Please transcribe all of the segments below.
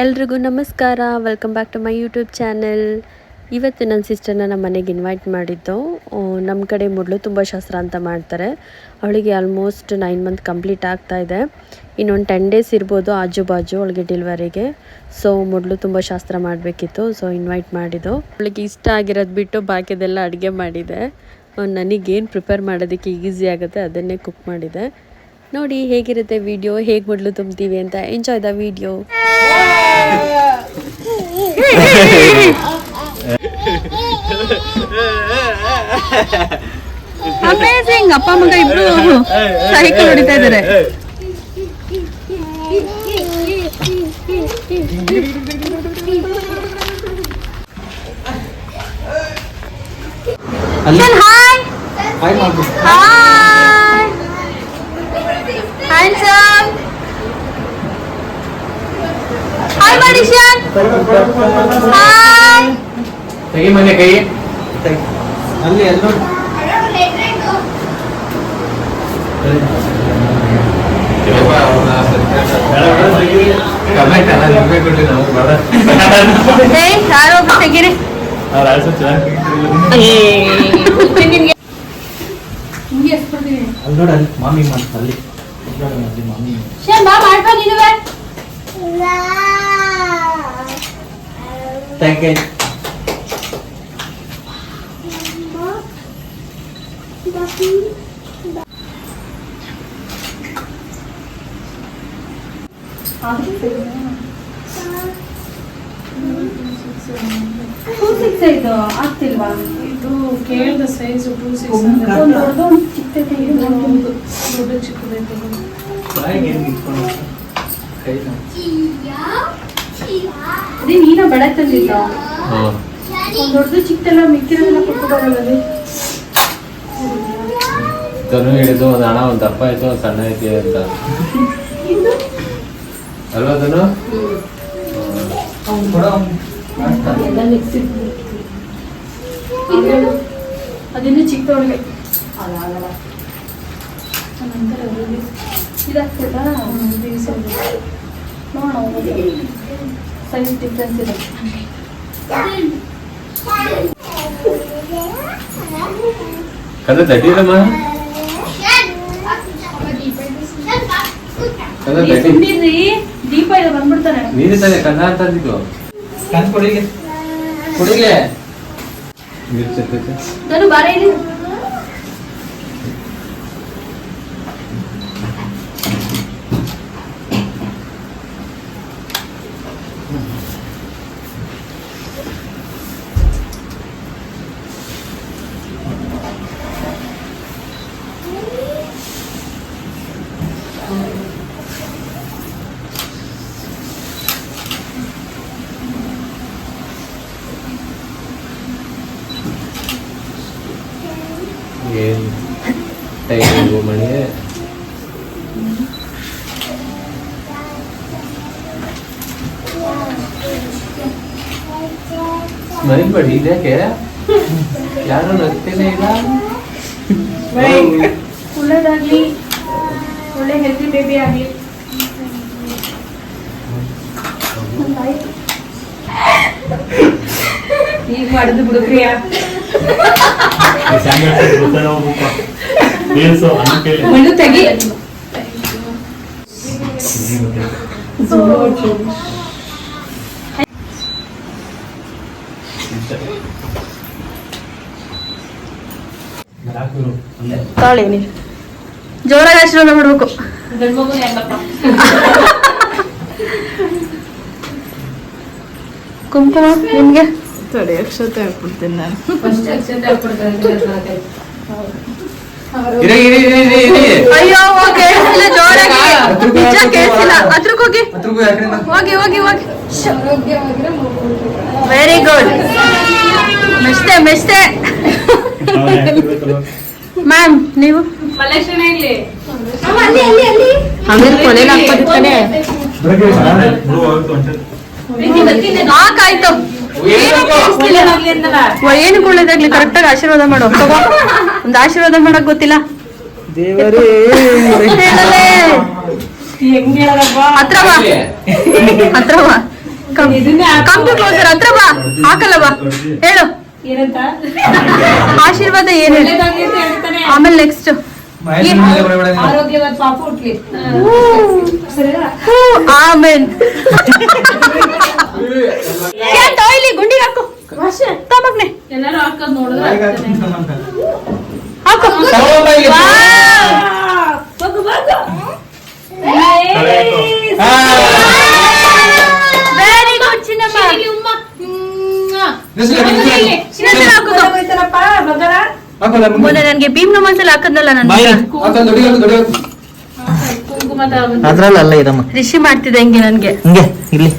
ಎಲ್ರಿಗೂ ನಮಸ್ಕಾರ. Welcome back to my YouTube channel ಇವತ್ತು ನನ್ನ ಸಿಸ್ಟರ್ನ ನಮ್ಮ ಮನೆಗೆ ಇನ್ವೈಟ್ ಮಾಡಿದ್ದು. ನಮ್ಮ ಕಡೆ ಮೊದಲು ತುಂಬ ಶಾಸ್ತ್ರ ಅಂತ ಮಾಡ್ತಾರೆ. ಅವಳಿಗೆ ಆಲ್ಮೋಸ್ಟ್ ನೈನ್ ಮಂತ್ ಕಂಪ್ಲೀಟ್ ಆಗ್ತಾ ಇದೆ. ಇನ್ನೊಂದು ಟೆನ್ ಡೇಸ್ ಇರ್ಬೋದು ಆಜು ಬಾಜು ಅವಳಿಗೆ ಡೆಲಿವರಿಗೆ ಸೊ ಮೊದಲು ತುಂಬ ಶಾಸ್ತ್ರ ಮಾಡಬೇಕಿತ್ತು. ಸೊ ಇನ್ವೈಟ್ ಮಾಡಿದ್ದು. ಅವಳಿಗೆ ಇಷ್ಟ ಆಗಿರೋದು ಬಿಟ್ಟು ಬಾಕಿದೆಲ್ಲ ಅಡುಗೆ ಮಾಡಿದೆ. ನನಗೇನು ಪ್ರಿಪೇರ್ ಮಾಡೋದಕ್ಕೆ ಈಸಿ ಆಗುತ್ತೆ, ಅದನ್ನೇ ಕುಕ್ ಮಾಡಿದೆ. ನೋಡಿ ಹೇಗಿರುತ್ತೆ ವಿಡಿಯೋ ಹೇಗೆ ಮೊದಲು ತುಂಬ್ತೀವಿ ಅಂತ? ಎಂಜಾಯ್ ದ ವಿಡಿಯೋ ಅಮೇಜಿಂಗ್ ಅಪ್ಪ ಮಗ ಇಬ್ರು ಸೈಕಲ್ ಹೊಡಿತಾ ಇದ್ದಾರೆ ಹಾಯ್ ಹಾಯ್ ಹ್ಯಾಂಡ್ಸಮ್ ಹಾಯ್ ಮಾಡಿಶನ್ ಹಾಯ್ ತೆಗಿ ಮನೆ ಕೈ. ಅಲ್ಲಿ ಎಲ್ಲ. ನೋಡಿ ಕಮೆಂಟ್ ನಿಮ್ಗೆ ಕೊಟ್ಟು ಬೇಡ. ಯಾರೋ ತೆಗೀರಿ. ಅಲ್ಲಿ ನೋಡು ಅಲ್ಲಿ ಮಾಮಿ ಮಾಡ್ತ ಅಲ್ಲಿ ನೋಡು ಅಲ್ಲಿ ಮಾಮಿ ಶನ್ ಬಾ ಮಾಡ್ಕೊ ನೀನುವೆ ಥ್ಯಾಂಕ್ ಯು ಟೂ ಸಿಕ್ಸ್ ಇದು ಆಗ್ತಿಲ್ವಾ ಇದು ಕೇಳ್ದ ಸೈಜ್ ಟೂ ಸಿಕ್ಸ್ ಒಂದು ಒಂದು ದೊಡ್ಡದು ಒಂದು ಚಿಕ್ಕದು ಇದು ಒಂದು ದೊಡ್ಡ ಚಿಕ್ಕದೈತೆ ಅದೇ ನೀನ ತಂದಿದ್ದ ಒಂದು ದೊಡ್ಡದು ಚಿಕ್ಕದೆಲ್ಲ ಮಿಕ್ಕಿರೋದೆಲ್ಲ ಕೊಟ್ಬಿಡೋಲ್ಲ ತನು ಹೇಳಿದ್ದು ಒಂದು ಹಣ ಒಂದು ದಪ್ಪ ಆಯ್ತು ಒಂದು ಸಣ್ಣ ಐತೆ ಅಂತ. ಅಲ್ವಾ ತನು ಅದಿನ್ನೂ ಚಿಕ್ಕದೊಳಗೆ ಅಲ್ಲ ಆಗಲ್ಲ ಇದಾಗ್ತದಾ ನೋಡೋಣ ಸೈಜ್ ಡಿಫ್ರೆನ್ಸ್ ಇದೆ. ಕದ ತಟ್ಟಿರಮ್ಮ ಕದ ತಟ್ಟಿ ದೀಪ ಇಲ್ಲ ಬಂದ್ಬಿಡ್ತಾರೆ ನೀನು ತಾನೆ ಕನ್ನ ಅಂತ ಅಂದಿದ್ದು. ಮಿರ್ಚೈತೆ ನಾನು ಬಾರ ಇಲ್ಲಿ ಏನು ಟೈಮ್ ಮಣಿ ಸ್ಮೈಲ್ ಮಾಡಿ ಇದ್ಯಾಕೆ? ಯಾರು ನಗ್ತೇನೆ ಇಲ್ಲ? ಒಳ್ಳೇದಾಗ್ಲಿ. ಒಳ್ಳೆ ಹೆಲ್ತಿ ಬೇಬಿ ಆಗ್ಲಿ. ಈಗ ಮಾಡಿದ್ದು ಬಿಡುಕ್ರಿಯ ಮಣ್ಣು ತೆಗಿ. ತಾಳಿ ನೀ ಜೋರಾಗಿ ಆಶೀರ್ವಾದ ಮಾಡ್ಬೇಕು. ಕುಂಕುಮ ನಿಮ್ಗೆ? ತಡೆ ಅಕ್ಷತೆ ಹಾಕ್ಬಿಡ್ತೀನಿ ನಾನು. ಇರಿ ಇರಿ ಇರಿ ಇರಿ ಇರಿ. ಅಯ್ಯೋ ಹೋಗ್ ಕೇಳಿಸ್ತಿಲ್ಲ ಜೋರಾಗಿ. ನಿಜ ಕೇಳಿಸ್ತಿಲ್ಲ ಹತ್ರಕ್ಕೆ ಹೋಗಿ. ಹತ್ರಕ್ಕೂ ಯಾಕ್ರಿಂದ ಹೋಗಿ ಹೋಗಿ ಹೋಗಿ. ವೆರಿ ಗುಡ್ ಮೆಸ್ತೆ ಮೆಸ್ತೆ ಮ್ಯಾಮ್ ನೀವು ಆಮೇಲೆ ಕೊನೆಗೆ ಹಾಕ್ಬೋದಿತ್ತಾನೆ ಹಾಕಾಯ್ತು ಏನು ಒಳ್ಳೇದಾಗ್ಲಿ ಕರೆಕ್ಟಾಗಿ ಆಶೀರ್ವಾದ ಮಾಡು ತಗೋ ಒಂದು ಆಶೀರ್ವಾದ ಮಾಡಕ್ ಗೊತ್ತಿಲ್ಲ. ಹತ್ರ ಬಾ ಹತ್ರ ಬಾ ಕಂಪ್ಯೂಟರ್ ಹತ್ರ ಬಾ ಹಾಕಲ್ಲ ಬಾ ಹೇಳು ಏನಂತ ಆಶೀರ್ವಾದ ಏನು ಆಮೇಲೆ ನೆಕ್ಸ್ಟ್ ಆರೋಗ್ಯವಾದ ಪಾಪ ಹುಟ್ಲಿ ಆಮೇನ್ ಇಲ್ಲಿ ಗುಂಡಿಗೆ ಹಾಕು ತಮಗ್ನೆ ಎಲ್ಲಾರು ಹಾಕೋದ್ ನೋಡಿದ್ರೆ ಆಗ್ತಾನೆ. ಹಾಕು. ಬಗ್ಗು, ಬಗ್ಗು. ವೆರಿ ಗುಡ್ ಚಿನ್ನಮ್ಮ ಶಿವನಿಗೆ ಉಮ್ಮ. ಮೊನ್ನೆ ನನ್ಗೆ ಭೀಮ್ ನಮನ್ಸಲ್ಲಿ ಹಾಕದ್ನಲ್ಲ ನಾನು ಅದ್ರಲ್ಲ ಇದಮ್ಮ. ರಿಷಿ ಮಾಡ್ತಿದ್ದೆ ಹಿಂಗೆ ನನ್ಗೆ. ಹಿಂಗೆ ಇಲ್ಲಿ.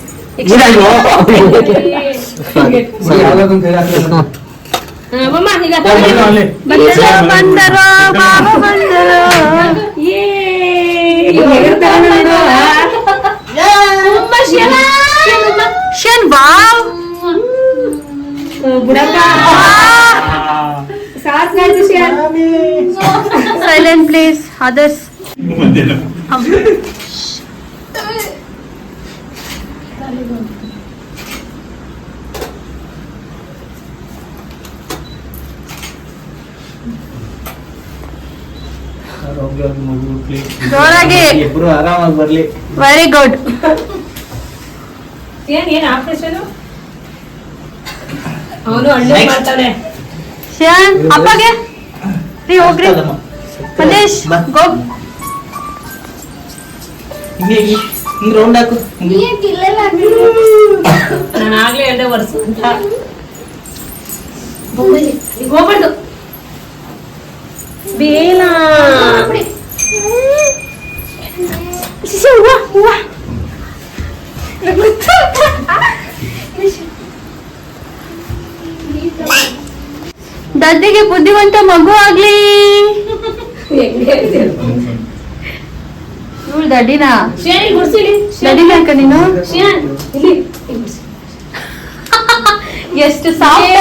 ಬಂದರೋ Baba Shiva. Silent please others ಜೋರಾಗಿ. ಇಬ್ರು ಆರಾಮಾಗಿ ಬರ್ಲಿ. ವೆರಿ ಗುಡ್ ಏನ್ ಏನ್ ಆಪರೇಷನ್ ಅವನು ಅಣ್ಣ ಮಾಡ್ತಾನೆ. ಶನ್ ಅಪ್ಪಗೆ ರೀ ಹೋಗ್ರಿ ಅದಮ್ಮ. ಮನೇಶ್ ಬಾ. ಗೋ ಹಿಂಗೆ ಹಿಂಗೆ ಹಿಂಗೆ ರೌಂಡ್ ಹಾಕು ಹಿಂಗೆ ನಾನು ಆಗ್ಲೇ ಎರಡೇ ವರ್ಷ ಅಂತ ಈಗ ಹೋಗ್ಬಾರ್ದು ಬೇಲ ದದ್ದಿಗೆ ಬುದ್ಧಿವಂತ ಮಗು ಆಗ್ಲಿ. ಇವಳು ದಡ್ಡಿನ. ದಡ್ಡಿನ ಅಕ್ಕ ನೀನು? ಶ್ಯಾನ್ ಇಲ್ಲಿ ಎಷ್ಟು ಸಾಫ್ಟ್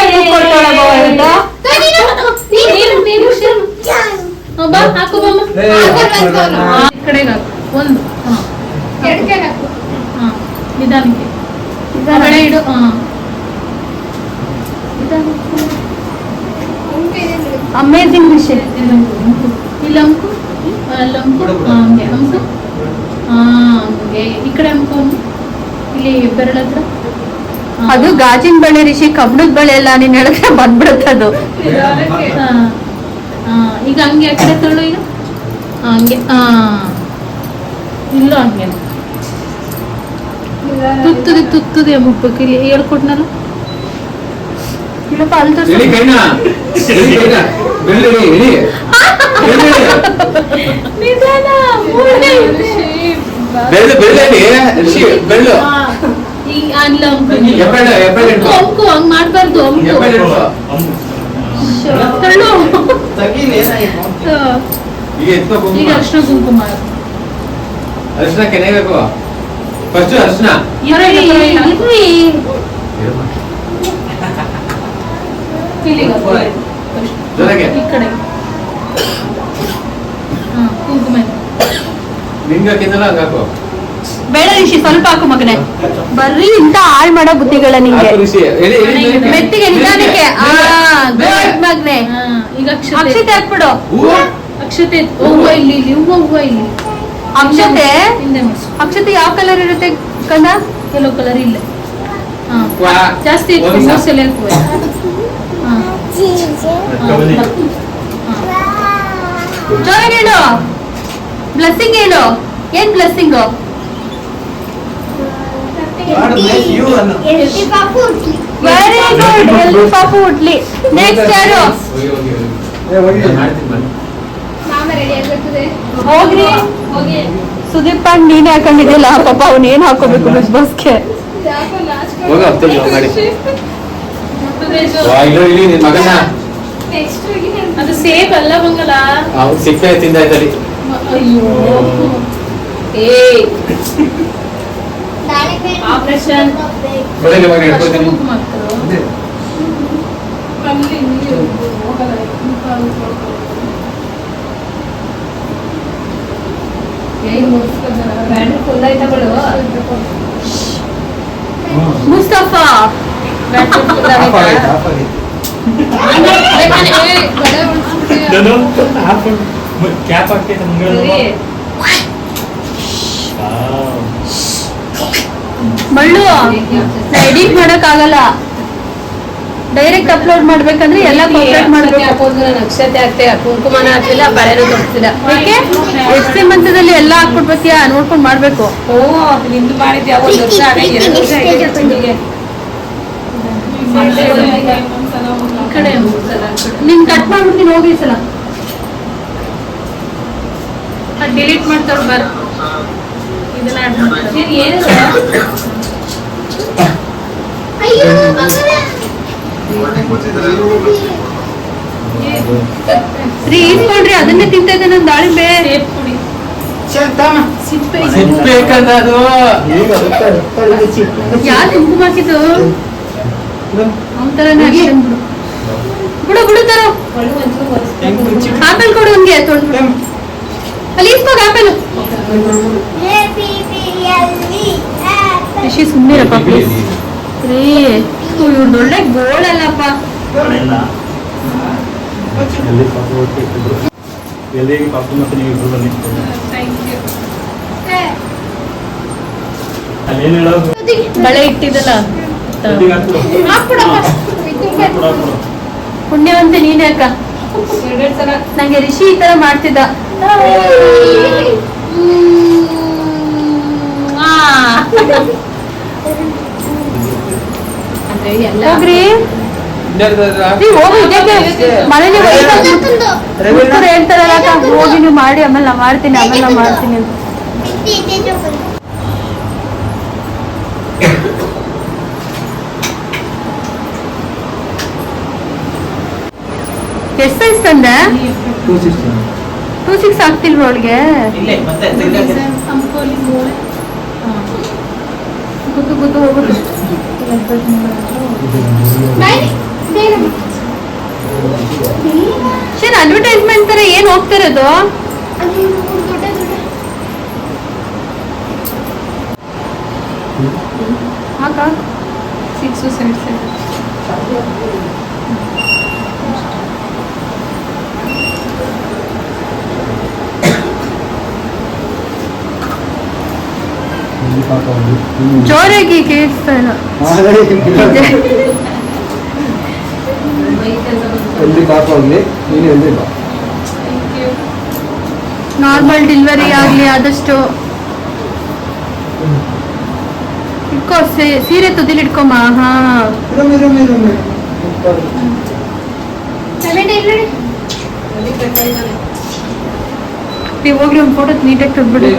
ಕಡೆಗೆ ಒಂದು ನಿಧಾನಕ್ಕೆ. ಇಡು. ಹಾ. ಅಮೇಜಿಂಗ್ ವಿಷಯ ಇಲ್ಲಿ ಅಂಕು ಅಲ್ಲಿ ಅಂಕು ಹಾ, ಹಂಗೆ ಅಂಕು ಹಾ ಹಂಗೆ ಈ ಕಡೆ ಅಂಕು ಅಮ್ಮ. ಇಲ್ಲಿ ಬೆರಳ ಹತ್ರ ಹಾ. ಅದು ಗಾಜಿನ ಬಳೆ ರಿಷಿ ಕಬ್ಬಣದ ಬಳೆ ಎಲ್ಲ ನೀನ್ ಹೇಳಿದ್ರೆ ಬಂದ್ಬಿಡುತ್ತದು ಹಾ. ಹಾ, ಈಗ ಹಂಗೆ ಆ ಕಡೆ ತಳ್ಳು ಈಗ ಹಾ, ಹಂಗೆ ಹಾ ಇಲ್ಲ ಹಂಗೆ ತುತ್ತುದಿ ತುತ್ತುದಿ ಮುಪ್ಪಕ್ಕೆ ಇಲ್ಲಿ ಹೇಳ್ಕೊಟ್ನಲ್ಲ ಇಲ್ಲಪ್ಪ ಅಲ್ಲಿ ತೋರ್ಸು. ಎಳಿ ಕೈನ ಎಳಿ ಕೈನ ಬೆಳ್ಳಿ ಎಳಿ ನಿಧಾನ ಬೆಳ್ಳು ಬೆಳ್ಳಿ ಋಷಿ ಬೆಳ್ಳು. ಹಾ, ಈಗ ಅಲ್ಲ ಅಂಕು. ಎಪ್ಪೆಡ ಎಪ್ಪೆಡ ಅಂಕು ಅಂಕು ಹಂಗ್ ಮಾಡ್ಬಾರ್ದು ಅಂಕು. ಎಪ್ಪೆಡ ತಳ್ಳು. ತಗೀಲಿ ಏನಾಗಿತ್ತು ಹಾ. ಈಗ ಎತ್ಕೋ ಈಗ ಕುಂಕುಮ ಅರ್ಶಿನ ಕುಂಕುಮ ಅರ್ಶನ ಕೆನೆಬೇಕು ಫಸ್ಟ್ ಅರ್ಶನ. ಇರ್ರಿ, ಇರ್ರಿ. ಜೊತೆಗೆ ಬೇಡ ಋಷಿ ಸ್ವಲ್ಪ ಹಾಕು ಮಗನೆ. ಬರ್ರಿ ಇಂತ ಹಾಳ್ ಮಾಡೋ ಬುದ್ಧಿಗಳ ನಿಂಗೆ. ಮೆತ್ತಿಗೆ ನಿಧಾನಕ್ಕೆ. ಮಗ್ನೆ. ಹಾ, ಈಗ ಅಕ್ಷತೆ. ಅಕ್ಷತೆ ಹಾಕ್ಬಿಡು. ಅಕ್ಷತೆ. ಹೂವ. ಇಲ್ಲಿ ಇಲ್ಲಿ. ಹೂವ ಹೂವ ಇಲ್ಲಿ. ಅಕ್ಷತೆ? ಅಕ್ಷತೆ ಯಾವ ಕಲರ್ ಇರುತ್ತೆ ಕಂದ ಕೆಲವು ಕಲರ್ ಇಲ್ಲ. ಹಾ. ವಾ. ಜಾಸ್ತಿ ಇತ್ತು ಒಂದು ಮೂರ್ ಸಲ ಹಾಕುವೆ. ಹಾ ಹಾ, ಬಾ. ಜೋರಾಗಿ ಹೇಳು ಬ್ಲೆಸ್ಸಿಂಗ್ ಹೇಳು ಏನ್ ಬ್ಲೆಸ್ಸಿಂಗ್ ಯು ಅನ್ನು ವೆರಿ ಗುಡ್ ಎಲ್ಲಿ ಪಾಪು ಹುಟ್ಲಿ ನೆಕ್ಸ್ಟ್ ಯಾರು ಹೋಗಿ ಹೋಗಿ ಹೋಗಿ ನಾನು ಮಾಡ್ತೀನಿ ಬನ್ನಿ. ಹೋಗ್ರಿ ಹೋಗಿ ಸುದೀಪ್ ಪಾಂಡ್ ನೀನೇ ಹಾಕೊಂಡಿದ್ದಿಲ್ಲ ಪಾಪ ಅವ್ನ ಏನ್ ಹಾಕೋಬೇಕು ಬಿಗ್ ಬಾಸ್ಗೆ ಹೋಗ ಹತ್ತಲ್ಲಿ ಹೋಗ್ ಮಾಡಿ ಮುಟ್ಟುದೇಶು. ವಾ, ಇಲ್ಲೋ ಇಲ್ಲಿ ನಿನ್ ಮಗನ ಅದು ಸೇಫ್ ಅಲ್ಲ ಬಂಗಲ ಅವ್ನು ಸಿಕ್ಕ ತಿಂದ ಇದ್ದಲ್ಲಿ ಅಯ್ಯೋ ಏ ಆಪರೇಷನ್ ಒಳಗೆ ಮಗ ಅರ್ಶಿನ ಹಿಡ್ಕೊತೀನಿ ಕುಂಕುಮ ಹಾಕ್ತಾರೋ? ಅಲ್ಲಿ ನೀರು ಹೋಗಲ್ಲ, ಮುಖ ಉಜ್ಕೊಳ್ತಾರೆ. ಏನ್ ಮುಗ್ಸ್ಕೊಂಡಾರ? ಬ್ಯಾಟ್ರಿ full ಆಯ್ತಾ ಬಿಡು? ಮುಸ್ತಫಾ ಕ್ಯಾಪ್ ಹಾಕ್ತೈತೆ ಮಳ್ಳು ಎಡಿಟ್ ಮಾಡಕ್ ಆಗಲ್ಲ ಡೈರೆಕ್ಟ್ ಅಪ್ಲೋಡ್ ಮಾಡ್ಬೇಕಂದ್ರೆ ಎಲ್ಲ ಕಾಂಟ್ಯಾಕ್ಟ್ ಮಾಡ್ಬೇಕು ನಕ್ಷತೆ ಆಗ್ತೇ ಕುಂಕುಮನ ಹಾಕಿಲ್ಲ ಬಳೆನೂ ತೊಡ್ತಿಲ್ಲ ಯಾಕೆ ಎಷ್ಟೇ ಮಂತ್ರದಲ್ಲಿ ಎಲ್ಲ ಹಾಕ್ಬಿಡ್ಬೇಕಿಯಾ ನೋಡ್ಕೊಂಡು ಮಾಡ್ಬೇಕು ಓ ನಿಂದು ಮಾಡಿದ್ಯಾ ಒಂದು ವರ್ಷ ಆಗ ಎರಡು ವರ್ಷ ಕಡೆ ನಿನ್ ಕಟ್ ಮಾಡ್ಬಿಡ್ತೀನಿ ಹೋಗಿ ಸಲ. ಡಿಲೀಟ್ ಮಾಡ್ತಾರ ಬರ್. ಇದನ್ನ. ಏನ್ ರೀ ಅದನ್ನೇ ತಿಂತಾ ಇದ್ದೆ ನನ್ ದಾಳಿಂಬೆ. ಕುಡಿ. ಯಾರು ಕುಂಕುಮ ಹಾಕಿದ್ದು? ಬಿಡು. ಬಿಡು. ತರೋ. ಆಪಲ್ ಕೊಡು ಹಂಗೆ ತೊಳ್ದು ಅಲ್ಲಿ ಇಸ್ಕೋಗ ಆಪಲ್. ಶಶಿ ಸುಮ್ಮನಿರಪ್ಪ ಪ್ಲೀಸ್ ರೀ ಇವ್ರದ್ದು ಒಳ್ಳೆ ಪಾಪ ಮತ್ತೆ ನೀವು ಅಲ್ಲೇನು ಹೇಳೋದು? ಬಳೆ ಇಟ್ಟಿದ್ದಲ್ಲ. ಪುಣ್ಯವಂತೆ ನೀನೇ ಅಕ್ಕ. ನಂಗೆ ರಿಷಿ ಈ ತರ ಮಾಡ್ತಿದ್ದ. ಹೇಳ್ತಾರಲ್ಲ ಹೋಗಿ ನೀವು ಮಾಡಿ ಆಮೇಲೆ ನಾ ಮಾಡ್ತೀನಿ ಆಮೇಲೆ ನಾ ಮಾಡ್ತೀನಿ ಅಂತ. ಎಷ್ಟು ಸೈಜ್ ತಂದೆ? ಟೂ ಸಿಕ್ಸ್ ಆಗ್ತಿಲ್ವ ಅವಳಿಗೆ? ಗೊತ್ತು ಗೊತ್ತು ಹೋಗುತ್ತೆ ಸರ್ ಅಡ್ವರ್ಟೈಸ್ಮೆಂಟ್ ತರ ಏನ್ ಹೋಗ್ತಿರೋದು ಹಾಕ? ಸಿಕ್ಸ್ ಸೆವೆನ್ ಸೆವೆನ್ ಇಲ್ಲಿ ಪಾಪ ಒಂದು. ಹ್ಮ್. ಜೋರಾಗಿ ಕೇಳಿಸ್ತಾ ಇಲ್ಲ ಹಾಗೆ ಎಲ್ಲಿ ಪಾಪ ಹೋಗ್ಲಿ ನೀನು ಎಲ್ಲಿ ಬಾ ನಾರ್ಮಲ್ ಡೆಲಿವರಿ ಆಗ್ಲಿ ಆದಷ್ಟು ಇಟ್ಕೋ ಸೀ- ಸೀರೆ ತುದಿಲಿ ಇಟ್ಕೊಮ್ಮ ಹಾ. ರಮ್ಮಿ ರಮ್ಮಿ ರಮ್ಮಿ ನೀವು ಹೋಗ್ಲಿ ಒಂದು ಫೋಟೋ ನೀಟಾಗಿ ತೆಗ್ದ್ಬಿಡಿ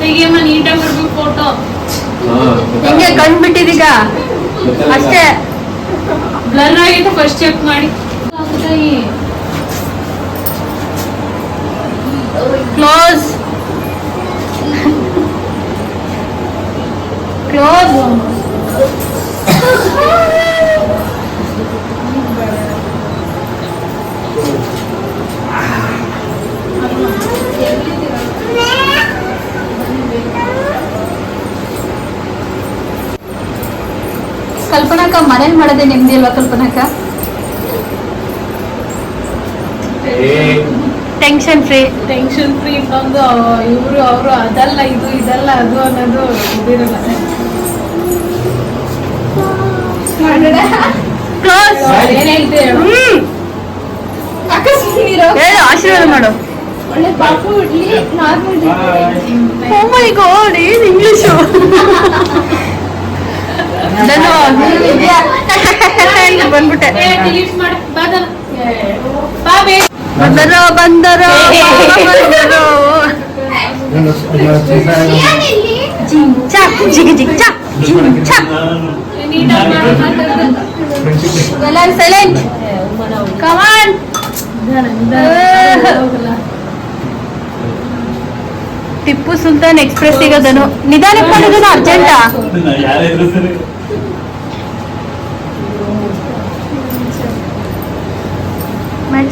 ತೆಗಿಯಮ್ಮ ನೀಟಾಗಿ ಮಾಡ್ಬೇಕು ಫೋಟೋ ಹೆಂಗೆ ಕಣ್ ಬಿಟ್ಟಿದೀಗ ಅಷ್ಟೇ ಬ್ಲರ್ ಆಗಿತ್ತು ಫಸ್ಟ್ ಚೆಕ್ ಮಾಡಿ ಕ್ಲೋಸ್ ಕ್ಲೋಸ್ ಕಲ್ಪನಾಕ ಮನೇಲಿ ಮಾಡೋದೇ ನೆಮ್ಮದಿ ಅಲ್ವಾ ಕಲ್ಪನಾಕ? ಟೆನ್ಷನ್ ಫ್ರೀ ಟೆನ್ಷನ್ ಫ್ರೀ ಬಂದು ಇವರು ಅವರು ಅದಲ್ಲ ಇದು ಇದಲ್ಲ ಅದು ಅನ್ನೋದು ಇದಿರಲ್ಲ. ಆಶೀರ್ವಾದ ಮಾಡು. ಒಳ್ಳೆ ಪಾಪು idli normal oh my god ಏನ್ ಇಂಗ್ಲಿಷು ಬಂದ್ಬಿಟ್ಟೆ. ಡಿಲೀಟ್ ಮಾಡು ಬಾದನ ಬಾ ಬೇಗ ಬಂದರೋ ಬಂದರೋ ಬಂದರೋ. ಜಿಗಿ ಜಿಗಿ ಚಾ ಎಲ್ಲರೂ silent come on Tipu Sultan express ಸಿಗೋದನು ನಿಧಾನಕ್ಕೆ ಮಾಡಿದನು ಅರ್ಜೆಂಟಾ ಯಾರಿದ್ರು ಸರಿ ಮ್ಯಾಚಿಂಗ್ ಕೂತ್ಕೋ ಈಗ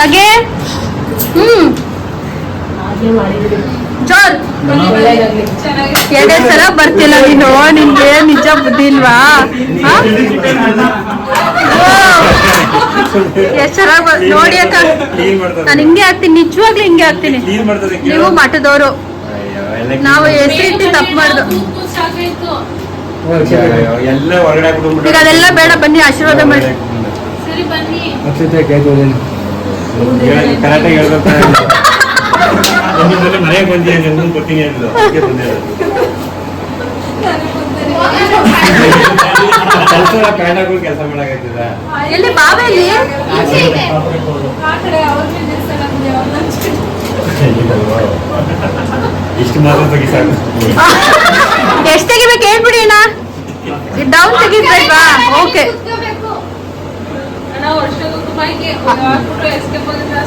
ನಗೆ? ಹ್ಮ್. ಎರಡೆರಡು ಸಲ ಬರ್ತಿಲ್ಲ ನೀನು. ನಿನ್ಗೆ ನಿಜ ಬುದ್ಧಿ ಇಲ್ವಾ? ಎಷ್ಟ್ ಚೆನ್ನಾಗಿ ನೋಡಿ ಅಕ್ಕ. ನಾನು ಹಿಂಗೆ ಹಾಕ್ತೀನಿ. ನಿಜವಾಗ್ಲೂ ಹಿಂಗೆ ಹಾಕ್ತೀನಿ. ನೀವು ಮಠದವರು. ನಾವು ಹೆಸರಿಟ್ಟು ತಪ್ಪು ಮಾಡ್ದು. ಎಲ್ಲ ಹೊರಗಡೆ ಈಗ ಅದೆಲ್ಲ ಬೇಡ ಬನ್ನಿ ಆಶೀರ್ವಾದ ಮಾಡಿ. ಸರಿ ಬನ್ನಿ. ಕರೆಕ್ಟಾಗಿ ಹೇಳ್ಬೇಕು? ಮನೆಗೆ ಬಂದಿ ಎಲ್ಲ ಕೊಡ್ತೀನಿ ಅಂದ್ರು ಅದಕ್ಕೆ ಬಂದೆ. ಕೆಲಸ ಪ್ಯಾನ್ ಹಾಕೊಂಡು ಕೆಲಸ ಮಾಡಾಕತ್ತಿದ ಎಲ್ಲಿ ಬಾಬೆಯಲ್ಲಿ ಆ ಕಡೆ ಅವ್ರಿಗೆ ದೇವಸ್ಥಾನ ಇದೆ, ಅವ್ರ್ನ ಇಷ್ಟು ಮಾತ್ರ ತೆಗಿ ಸಾಕು ಎಷ್ಟ್ ತೆಗಿಬೇಕು ಹೇಳ್ಬಿಡಿ ಅಣ್ಣ. Down ತೆಗಿಬೇಕಲ್ವಾ okay.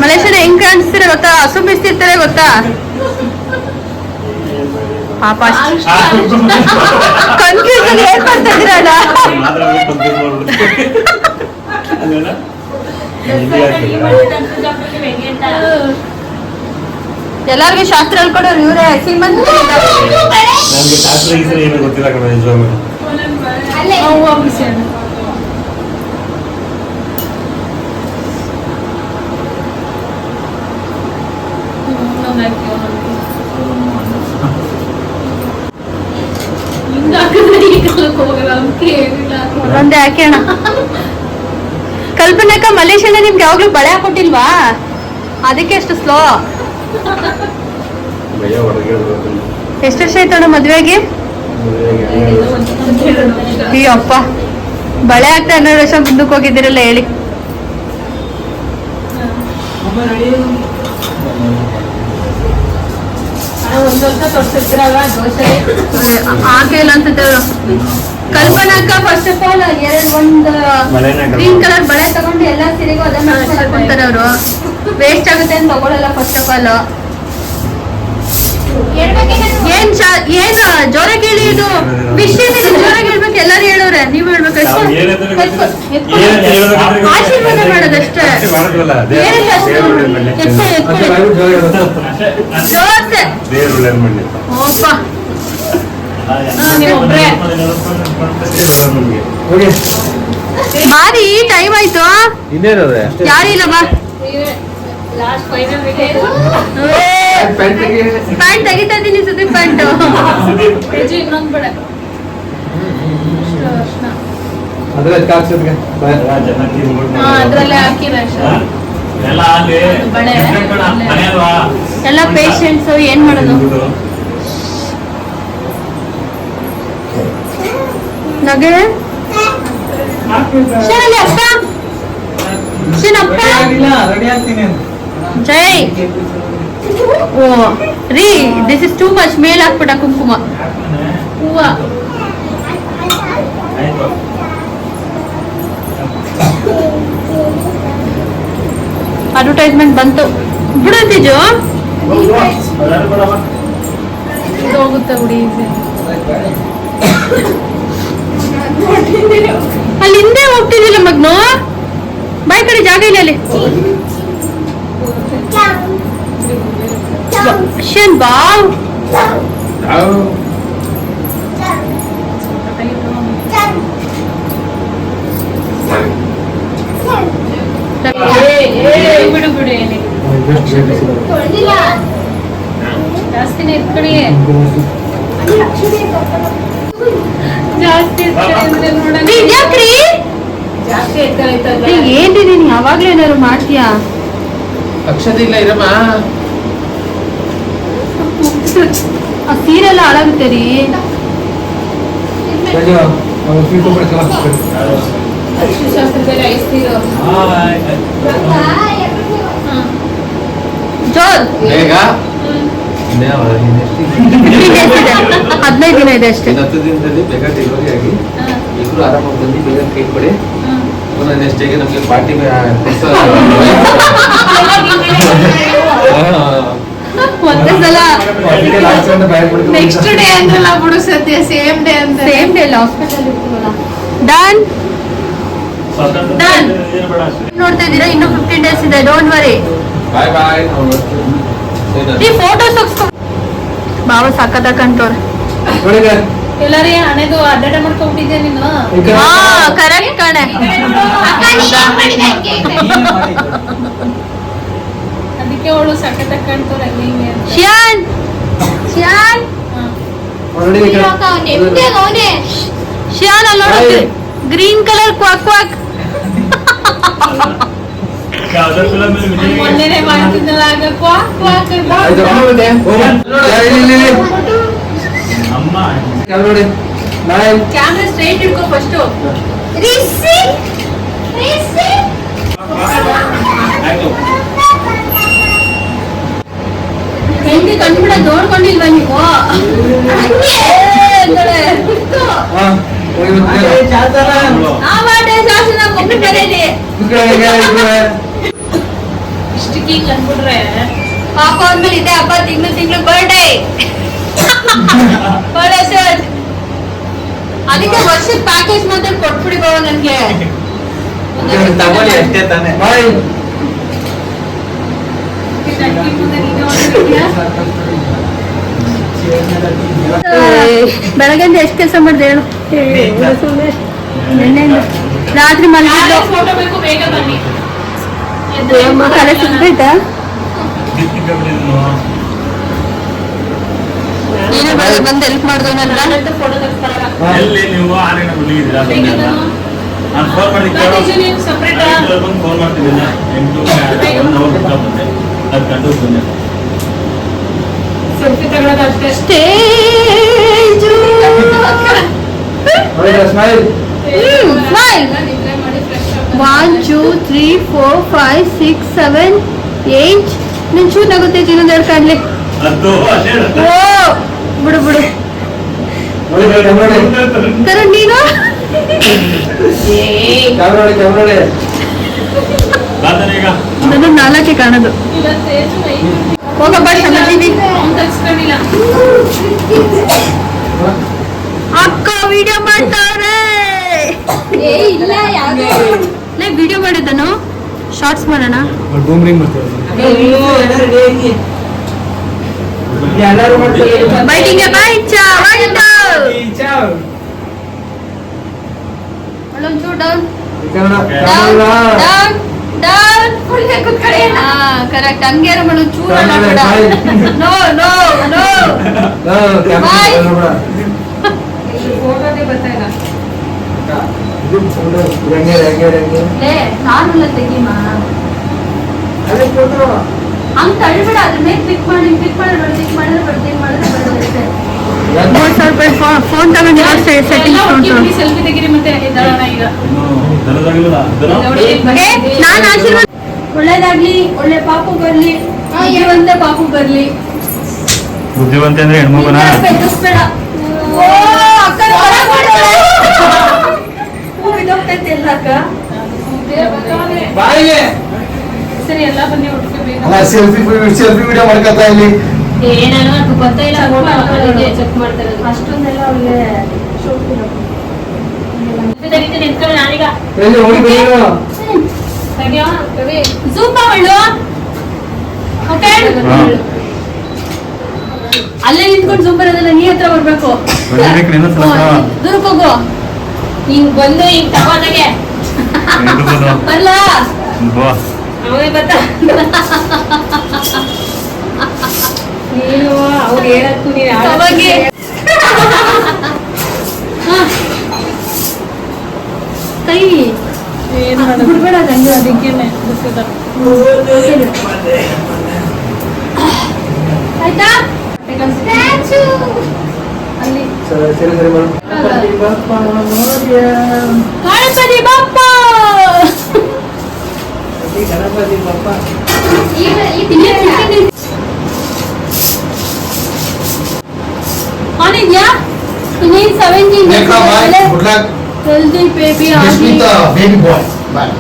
ಮಲೇಶ್ವರ ಹೆಂಗ್ ಕಾಣಿಸ್ತೀರ ಗೊತ್ತಾ? ಹಸು ಬಿಸ್ತಿರ್ತಾರೆ ಗೊತ್ತಾ? ಪಾಪ ಕನ್ಫ್ಯೂಷನ್ ಏನ್ ಮಾಡ್ತಾ ಇದೀರಣ್ಣ ಮಾತ್ರ ಕಂಪ್ಲೀಟ್ ಮಾಡ್ಬಿಡ್ತು ಅಲ್ವೇನಾ? ಹಿಂದಿ ಆಗ್ತದೆ. ಎಲ್ಲಾರ್ಗೂ ಶಾಸ್ತ್ರ ಹೇಳ್ಕೊಡೋರು ಇವರೇ ನನ್ಗೆ ಶಾಸ್ತ್ರ ಗೀಸ್ತ್ರ ಏನು ಗೊತ್ತಿಲ್ಲ ಕಣ ನಿಜವಾಗ್ಲೂ. ಒಂದೇ ಹಾಕೋಣ ಕಲ್ಪನಾಕ ಮಲೇಶಣ್ಣ ನಿಮ್ಗೆ ಯಾವಾಗ್ಲೂ ಬಳೆ ಹಾಕೊಟ್ಟಿಲ್ವಾ? ಅದಕ್ಕೆ ಅಷ್ಟು ಸ್ಲೋ ಎಷ್ಟು ವರ್ಷ ಆಯ್ತಣ್ಣ ಮದ್ವೆಗೆ? ಅಯ್ಯಪ್ಪ ಅಪ್ಪ. ಬಳೆ ಆಗ್ತಾ ಹನ್ನೆರಡು ವರ್ಷ ಮುಂದಕ್ಕೆ ಹೋಗಿದ್ದೀರಲ್ಲ ಹೇಳಿ. ಇಲ್ಲ ಅನ್ಸುತ್ತೆ ಅವ್ರು. ಕಲ್ಪನಾಕ ಫಸ್ಟ್ ಆಫ್ ಆಲ್ ಎರಡು ಒಂದು ಗ್ರೀನ್ ಕಲರ್ ಬಳೆ ತಗೊಂಡು ಎಲ್ಲಾ ಸೀರೆಗೂ ಅದನ್ನ ಹಾಕೊಂತಾರೆ ಅವರು ವೇಸ್ಟ್ ಆಗುತ್ತೆ ಅಂತ ತಗೊಳಲ್ಲ ಫಸ್ಟ್ ಆಫ್ ಆಲ್ ಏನ್ ಏನ್ ಜೋರ ಕೇಳಿ ಇದು. ವಿಷಯ ಜೋರ ಹೇಳ್ಬೇಕು ಎಲ್ಲರೂ ಹೇಳೋರೆ ನೀವ್ ಹೇಳ್ಬೇಕು. ಆಶೀರ್ವಾದ ಮಾಡೋದಷ್ಟೇ. ಬಾರಿ. ಟೈಮ್ ಆಯ್ತು. ಯಾರಿಲ್ಲ ಯಾರು ಇಲ್ಲ ಬಾ ಪ್ಯಾಂಟ್ ತೆಗಿತಾ ಇದೀನಿ ಸುದ್ದಿ ಪ್ಯಾಂಟ್ ಇನ್ನೊಂದು ಬೇಡ. ಅದ್ರಲ್ಲೇ ಹಾಕಿರ ಹಾ? ಎಲ್ಲ ಪೇಷಂಟ್ಸ್ ಏನ್ ಮಾಡೋದು. ನಗೆ? ರೆಡಿ ಅಪ್ಪ ಶನಪ್ಪ ಜೈ. ಓ ರೀ ದಿಸ್ ಇಸ್ ಟೂ ಮಚ್ ಮೇಲ್ ಹಾಕ್ಬಿಟ್ಟ ಕುಂಕುಮ. ಹೂವ. ಅಡ್ವರ್ಟೈಸ್ಮೆಂಟ್ ಬಂತು. ಬಿಡಂತಿಜು ಹೋಗುತ್ತೆ ಬಿಡಿ ಅಲ್ಲಿ ಹಿಂದೆ ಹೋಗ್ತಿದ್ದಿಲ್ಲ ಮಗ್ನು? ಬಾಯ್ ಕಡೆ ಜಾಗ ಇಲ್ಲ ಅಲ್ಲಿ. ಶನ್ ಬಾವ್ ಬಿಡು ಬಿಡು ಏನಿಲ್ಲ ಜಾಸ್ತಿನೇ ಇಟ್ಕೊಳ್ಳಿ ಜಾಸ್ತಿ ಇಟ್ಕೊಳ್ಳಿ ಅಂದ್ರೆ ನೋಡೋಣ ಯಾಕ್ರಿ ಜಾಸ್ತಿ ಎತ್ತಾಯ್ತಲ್ಲ ಏನ್ರಿ ನೀನ್ ಯಾವಾಗ್ಲೂ ಏನಾದ್ರು ಮಾಡ್ತೀಯಾ ಅಕ್ಷತೆ ಇಲ್ಲ ಇರಮ್ಮ. ಆ ಸೀರೆ ಎಲ್ಲ ಹಾಳಾಗುತ್ತೆ ರೀ. ಬೇಗ? ಹದಿನೈದು ದಿನ ಇದೆ ಅಷ್ಟೇ. ಹತ್ತು ದಿನದಲ್ಲಿ ಬೇಗ ಡೆಲಿವರಿ ಆಗಿ. ಇಬ್ರು ಆರಾಮಾಗಿ ಬಂದು ಬೇಗ ಕೈ ಕೊಡಿ ಪುನಃ ನೆಕ್ಸ್ಟ್ ಡೇಗೆ ನಮಗೆ ಪಾರ್ಟಿ ಒಂದೇ ಸಲ ನೆಕ್ಸ್ಟ್ ಡೇ ಅಂದ್ರಲ್ಲ ಬಿಡು ಸದ್ಯ ಸೇಮ್ ಡೇ ಅಂತ ಸೇಮ್ ಡೇ ಹಾಸ್ಪಿಟಲ್ ಡನ್? ಅಷ್ಟೇ ನೋಡ್ತಾ ಇದ್ದೀರಾ? ಇನ್ನು ಫಿಫ್ಟೀನ್ ಡೇಸ್ ಇದೆ ಡೋಂಟ್ ವರಿ ಬಾಯ್ ಬಾಯ್ ಈ ಫೋಟೋಸ್ ಬಾವ ಸಕ್ಕತ್ತ ಕಂಟೋರ್ ಎಲ್ಲಾರಿ ಹಣೆದು ಅಡ್ಡಾಟ ಮಾಡ್ಕೊಂಡ್ಬಿಟ್ಟಿದ್ದೆ ನೀನು? ಹಾ ಕರೆಕ್ಟ್ ಕಣೆ. ಅದಕ್ಕೆ ಅವಳು ಸಖತ್ ಕಾಣ್ತಾರ ಹಂಗೆ. ಶಿಯಾನ್ ಶಿಯಾನ್. ಹಾ. ಶಿಯಾನ್ ಅಲ್ಲಿ ನೋಡು ಗ್ರೀನ್ ಕಲರ್ ಕ್ವಾಕ್ ಕ್ವಾಕ್. ಮೊನ್ನೆನೆ ಮಾಡ್ತಿದ್ದಲ್ಲ ಆಗ ಕ್ವಾಕ್ ಕ್ವಾಕ್ ಅಂತ. ಅಮ್ಮ ನೋಡಿ ಬಾಯ್ ಕ್ಯಾಮ್ರಾ ಸ್ಟ್ರೈಟ್ ಇಟ್ಕೋ ಫಸ್ಟ್ ಆಯ್ತು ಹೆಂಡತಿ ಕಂಡುಬಿಡ ನೋಡ್ಕೊಂಡಿಲ್ವಾ ನೀವು ಆ ಮಾಡೇ ಶಾಸನ ಒಮ್ಮೆ ಬರೇಲಿ ಇಷ್ಟಕ್ಕೆ ಹಿಂಗ್ ಅನ್ಬಿಟ್ರೆ ಪಾಪ ಅಂದ್ಮೇಲೆ ಇದೆ ಹಬ್ಬ ತಿಂಗಳು ತಿಂಗಳು ಬರ್ಡೇ ಬರ್ಡೇ ಸರ್ ಅದಕ್ಕೆ ವರ್ಷದ ಪ್ಯಾಕೇಜ್ ಮಾತ್ರ ಕೊಟ್ಬಿಡಿ ಬಾವ ನನ್ಗೆ. ತಗೊಳ್ಳಿ ಅಷ್ಟೇ ತಾನೆ. ಬಾಯ್ ಇಷ್ಟ್ ಅಕ್ಕಿ ಮುಂದೆ ನೀನೇ ಹೊರ್ಟಿದ್ಯಾ? ಬೆಳಗ್ಗೆಯಿಂದ ಎಷ್ಟು ಕೆಲಸ ಮಾಡಿದೆ ಹೇಳು? ನಿನ್ನೆಯಿಂದ ರಾತ್ರಿ ನಾಳೆ ಮಲಗಿದ್ದು ಫೋಟೋ ಬೇಕು ಬೇಗ ಬನ್ನಿ. ಅಮ್ಮ ತಲೆ ಸುತ್ತಾಯ್ತಾ ನೀನೇ ಬೆಳಗ್ಗೆ ಬಂದು ಹೆಲ್ಪ್ ಮಾಡ್ದು ನನ್ನ ಫೋಟೋ ತೆಗ್ಸ್ತಾರಲ್ಲ ಎಲ್ಲಿ ನೀವು ಆರೇನ ಹುಡುಗಿದ್ದೀರಾ ಹೆಂಗಿದನು? ನಾನು ಫೋನ್ ಮಾಡಿ ರಾಜೇಶ್ ನೀನು separate ಆ? ಬಂದು ಫೋನ್ ಮಾಡ್ತಿದ್ದೀನಿ ಎಂಟು ಒನ್ ಅವರ್ ಬಿಟ್ಟು ಬಂದೆ. ಅದು ಗಂಟು ಬಂದೆ. ಸೆಲ್ಫಿ ತಗೊಳ್ಳೋದು ಅಷ್ಟೇ. Stage smile smile. ನಿದ್ರೆ ಮಾಡಿ ಫ್ರೆಶ್ ಆಗಿ one two three four five six seven eight ನಿನ್ ಚೂರ್ ನಗುತ್ತೆ ಇನ್ನೊಂದು ಎರಡು ಕಾಣ್ಲಿ? ಅದು ಅದೇ ಓ! ಬಿಡು ಬಿಡು. ಕರಣ್ ನೀನು? ನನ್ನ ನಾಲ್ಕೆ ಕಾಣೋದು. ಹೋಗಪ್ಪ ಚೆನ್ನಾಗಿದ್ದೀವಿ ಅಕ್ಕ ವಿಡಿಯೋ ಮಾಡ್ತಾವ್ರೆ ವಿಡಿಯೋ ಮಾಡಿದ್ದನು? ಶಾರ್ಟ್ಸ್ ಮಾಡೋಣ? ಎಲ್ಲರೂ ಮಾಡ್ತಾರೆ ಬೈಟಿಂಗ್ ಬೈ ಚಾ ಒಂಚೂರು ಡೌನ್ ಕನ್ನಡ ಡೌನ್ ಕನ್ನಡ ಡೌನ್ ಡೌನ್ ಫುಲ್ ಕುತ್ಕಡೆ ಹಾ ಕರೆಕ್ಟ್ ಹಂಗೆ ಮಾಡು ಚೂರು ಅಲ್ಲ ಬೇಡ ನೋ ನೋ ನೋ Bye. ಫೋಟೋದೇ ಬರ್ತಾ ಇಲ್ಲ ಲೇ ನಾರ್ಮಲ್ ತೆಗಿಮಾ ಹಂಗ್ ತಳ್ಬೇಡ ಅದ್ರ ಮೇಲೆ ಕ್ಲಿಕ್ ಮಾಡಿ ಕ್ಲಿಕ್ ಮಾಡಿದ್ರೆ ಕ್ಲಿಕ್ ಮಾಡಿದ್ರೆ ಬರ್ತೀನಿ ಮಾಡಿದ್ರೆ ಬರೋದಷ್ಟೇ ಮೂರು ಸಾವಿರ ರೂಪಾಯಿ ಫೋನ್ ತಗೊಂಡು ಸೆಟ್ಟಿಂಗ್ಸ್ ಸೆಲ್ಫಿ ತೆಗೀರಿ ಮತ್ತೆ ಈಗ. ನೋಡಿ, ನಾನು ಆಶೀರ್ವಾದ ಒಳ್ಳೇದಾಗ್ಲಿ ಒಳ್ಳೆ ಪಾಪು ಬರ್ಲಿ ಜೀವಂತ ಪಾಪು ಬರ್ಲಿ. ಬುದ್ಧಿವಂತ ಅಂದ್ರೆ ಹೆಣ್ಮಗುನ? ಬೆದರಿಸ್ಬೇಡ. ಓ, ಅಕ್ಕ ಹೊರಗ್ ಮಾಡ್ತಾಳೆ. ಹೂ ಬಿದ್ದೋಗ್ತೈತೆ ಎಲ್ಲ ಅಕ್ಕ. ಬಾಯಿಗೆ. ಅಲ್ಲ ಸೆಲ್ಫಿ ಸೆಲ್ಫಿ ವಿಡಿಯೋ ಮಾಡ್ಕೊತಾ ಇಲ್ಲಿ ಅಲ್ಲೇ ನಿಂತ್ಕೊಂಡು ಜೂಮ್ ಬರೋದಲ್ಲ ನೀ ಹತ್ರ ಬರ್ಬೇಕು. ದೂರಕ್ಕೆ ಹೋಗು. ಹಿಂಗ್ ಬಂದು ಹಿಂಗ್ ತಗೋದಾಗೆ ಬರ್ಲಾ? ಅವನೇ ಬತ್ತ ನೀನು ಅವ್ರು ಹೇಳಕ್ಕೂ ನೀನು ಅವಾಗೆ ಕೈ ಏನ್ ಮಾಡೋದು ಬಿಡ್ಬೇಡ ನಂಗೆ ಅದಕ್ಕೇನೆ ಬಿಸಿದ ಆಯ್ತಾ ಅಲ್ಲಿ ಸರಿ ಸರಿ ಸರಿ ಇನ್ನೇನ್ ಸೆವೆಂಟೀನ್ ಹೆಲ್ದಿ ಬೇಬಿ ಆಗಿ ಬೇಬಿ ಬಾಯ್ ಬಾಯ್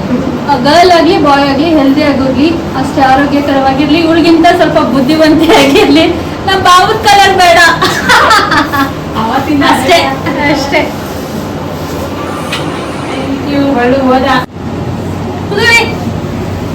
ಗರ್ಲ್ ಆಗ್ಲಿ ಬಾಯ್ ಆಗ್ಲಿ ಹೆಲ್ದಿ ಆಗೋಗ್ಲಿ ಅಷ್ಟೇ ಆರೋಗ್ಯಕರವಾಗಿರ್ಲಿ ಇವಳಿಗಿಂತ ಸ್ವಲ್ಪ ಬುದ್ಧಿವಂತೆ ಆಗಿರ್ಲಿ. ನಮ್ಮ ಬಾವುದ ಕಲರ್ ಬೇಡ. ಅಷ್ಟೇ. ಅಷ್ಟೇ. Thank you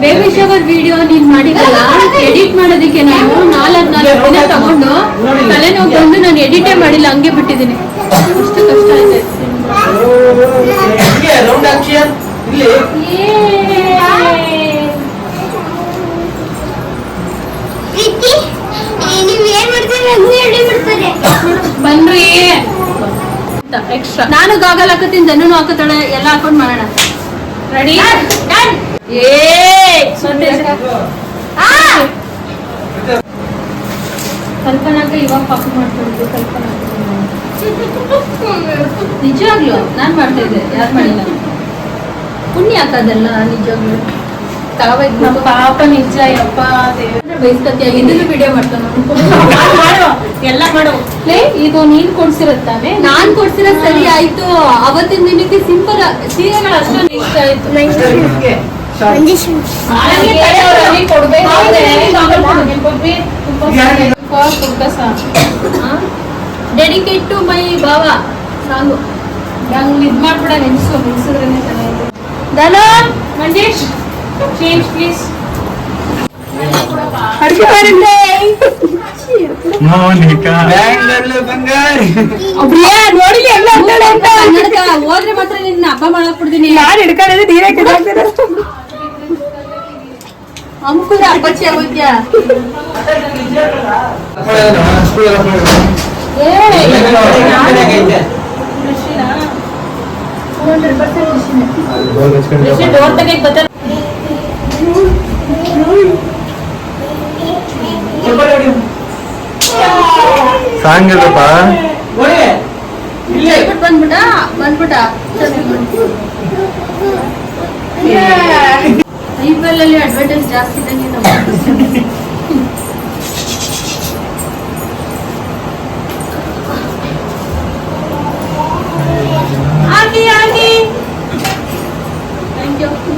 baby shower video ನೀನ್ ಮಾಡಿದಲ್ಲ ಎಡಿಟ್ ಮಾಡೋದಕ್ಕೆ ನಾನು ನಾಲ್ಕು ನಾಲ್ಕು ದಿನ ತಗೊಂಡು ತಲೆನೋವು ಬಂದು ನಾನು ಎಡಿಟೇ ಮಾಡಿಲ್ಲ ಹಂಗೆ ಬಿಟ್ಟಿದ್ದೀನಿ. ಅಷ್ಟು ಕಷ್ಟ ಆಯ್ತು. ಇಲ್ಲಿ. ಬನ್ರಿ. ಎಕ್ಸ್ಟ್ರಾ. ನಾನು ಗಾಗಲ್ ಹಾಕತ್ತೀನಿ ಜನನು ಹಾಕತ್ತಾಳೆ ಎಲ್ಲ ಹಾಕೊಂಡ್ ಮಾಡೋಣ. ರೆಡಿ ಏ ಕಲ್ಪನಾಕ ಇವಾಗ ಪಾಪ ಮಾಡ್ಕೊಂಡಿದ್ದೆ ಕಲ್ಪನಾ ನಿಜವಾಗ್ಲು ನಾನ್ ಮಾಡ್ತಾ ಇದ್ದೆ ಯಾರು ಮಾಡಿಲ್ಲ. ಪುಣ್ಯ ಹಾಕೋದಲ್ಲ ನಿಜವಾಗ್ಲು. ನಮ್ಮ ಪಾಪ ನಿಜ ಯಪ್ಪ ದೇವ್ರೆ. ಬೈಸ್ಕತ್ಯ ಇದನ್ನು ವಿಡಿಯೋ ಮಾಡ್ತಾನೆ. ಮಾಡು, ಎಲ್ಲ ಮಾಡು. ಲೇ ಇದು ನೀನ್ ಕೊಡ್ಸಿರತ್ತಾನೆ ನಾನ್ ಕೊಡ್ಸಿರೋ ಸರಿ ಆಯ್ತು. ಅವತ್ತಿನ ದಿನಕ್ಕೆ ಸಿಂಪಲ್ ಸೀರೆಗಳು ಅಷ್ಟೊಂದು ಇಷ್ಟ ಆಯ್ತು. ಡೆಡಿಕೇಟ್ ಟು ಮೈ ಬಾವ ಸಾಂಗು ನಂಗ್ ಇದ್ ಮಾಡ್ಬಿಡ ನೆನ್ಸು ನಿಲ್ಸಿದ್ರೇನೆ ಚೆನ್ನಾಗಿದೆ ಧನ! ಮಂಜೇಶ್! ಚೇಂಜ್ ಪ್ಲೀಸ್ ಮೌನಿಕಾ ಬ್ಯಾಂಗ್ಳೂರ್ಲು ಬಂಗಾರಿ ನೋಡಿಲಿ ಎಲ್ಲ ಕನ್ನಡಕ ಹೋದ್ರೆ ಮಾತ್ರ ನಿನ್ನ ಹಬ್ಬ ಮಾಡಕ್ ಬಿಡ್ತೀನಿ ನಾನು ಹಿಡ್ಕೊಂಡಿದ್ದೆ ನೀರೇ ಕಿತ್ತಾಕ್ತೀರ ಅಮ್ಕುರ ಅಪ್ಪಚ್ಚಿ ಆಗೋದ್ಯಾ ಡೋರ್ ತೆಗಿಯಕ್ ಬರ್ತಾರೆ ಸಾಂಗ್ ಇದಪ್ಪ ಇಲ್ಲೇ. ಬಿಟ್ ಬಂದ್ಬಿಟ್ಟ ಬಂದ್ಬಿಟ್ಟ. ಐಪಲ್ ಅಲ್ಲಿ ಅಡ್ವರ್ಟೈಸ್ ಜಾಸ್ತಿ ಇದ್ದಂಗೆ ಆಗಿ ಆಗಿ. Thank you